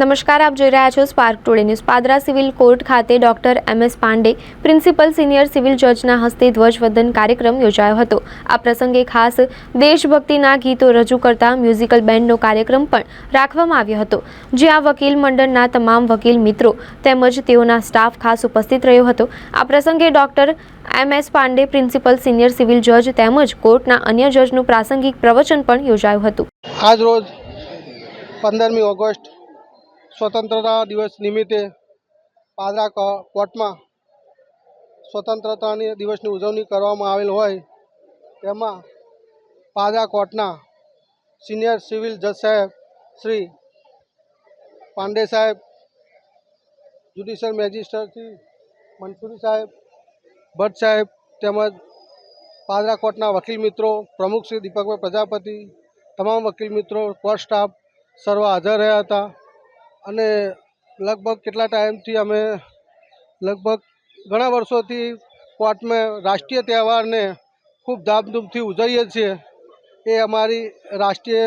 નમસ્કાર, આપ જોઈ રહ્યા છો Spark Today News Padra civil court ખાતે doctor M S Pandey principal senior civil જજના હસ્તે ધ્વજવંદન કાર્યક્રમ યોજાયો હતો. આ પ્રસંગે ખાસ દેશભક્તિના ગીતો રજૂ કરતા મ્યુઝિકલ બેન્ડનો કાર્યક્રમ પણ રાખવામાં આવ્યો હતો. જ્યાં વકીલ મંડળના તમામ વકીલ મિત્રો તેમજ તેઓના સ્ટાફ ખાસ ઉપસ્થિત રહ્યો હતો. આ પ્રસંગે doctor M S Pandey principal senior civil જજ તેમજ કોર્ટના અન્ય જજનું પ્રાસંગિક પ્રવચન પણ યોજાયું હતું. આજ રોજ પંદરમી ઓગસ્ટ સ્વતંત્રતા દિવસ નિમિત્તે પાદરા કોર્ટમાં સ્વતંત્રતાની દિવસની ઉજવણી કરવામાં આવેલ હોય, તેમાં પાદરા કોર્ટના સિનિયર સિવિલ જજ સાહેબ શ્રી પાંડે સાહેબ, જ્યુડિશિયલ મેજિસ્ટ્રેટ શ્રી મનસુરી સાહેબ, ભટ્ટ સાહેબ તેમજ પાદરા કોર્ટના વકીલ મિત્રો, પ્રમુખ શ્રી દીપકભાઈ પ્રજાપતિ, તમામ વકીલ મિત્રો કોર્ટ સ્ટાફ સર્વ હાજર રહ્યા હતા. અને લગભગ કેટલા ટાઈમથી અમે લગભગ ઘણા વર્ષોથી કોર્ટમાં રાષ્ટ્રીય તહેવારને ખૂબ ધામધૂમથી ઉજવીએ છીએ. એ અમારી રાષ્ટ્રીય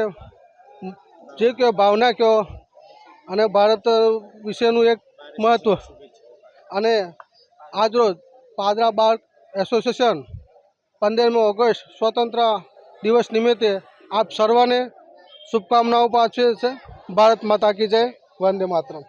જે કહો ભાવના કહો અને ભારત વિશેનું એક મહત્ત્વ અને આજરોજ પાદરા બાર એસોસિએશન પંદરમી ઓગસ્ટ સ્વતંત્ર દિવસ નિમિત્તે આપ સર્વને શુભકામનાઓ પાઠવે છે. ભારત માતા કી જય. વંદે માતરમ.